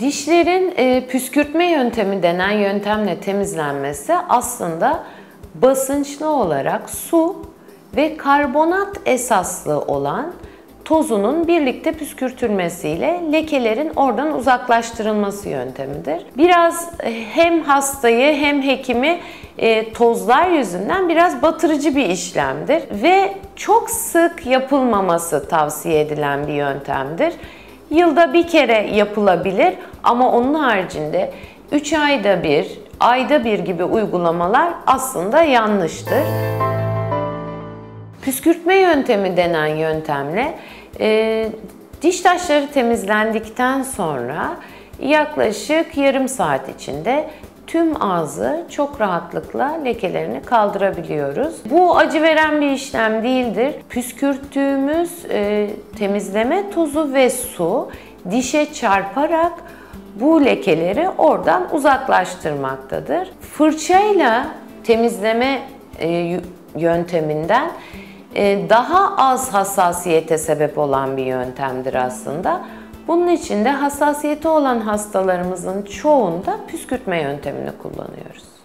Dişlerin e, püskürtme yöntemi denen yöntemle temizlenmesi aslında basınçlı olarak su ve karbonat esaslı olan tozunun birlikte püskürtülmesiyle lekelerin oradan uzaklaştırılması yöntemidir. Biraz hem hastayı hem hekimi e, tozlar yüzünden biraz batırıcı bir işlemdir ve çok sık yapılmaması tavsiye edilen bir yöntemdir. Yılda bir kere yapılabilir ama onun haricinde 3 ayda bir, ayda bir gibi uygulamalar aslında yanlıştır. Püskürtme yöntemi denen yöntemle e, diş taşları temizlendikten sonra yaklaşık yarım saat içinde tüm ağzı çok rahatlıkla lekelerini kaldırabiliyoruz. Bu acı veren bir işlem değildir. Püskürttüğümüz e, temizleme tozu ve su dişe çarparak bu lekeleri oradan uzaklaştırmaktadır. Fırçayla temizleme e, yönteminden e, daha az hassasiyete sebep olan bir yöntemdir aslında. Bunun için de hassasiyeti olan hastalarımızın çoğunda püskürtme yöntemini kullanıyoruz.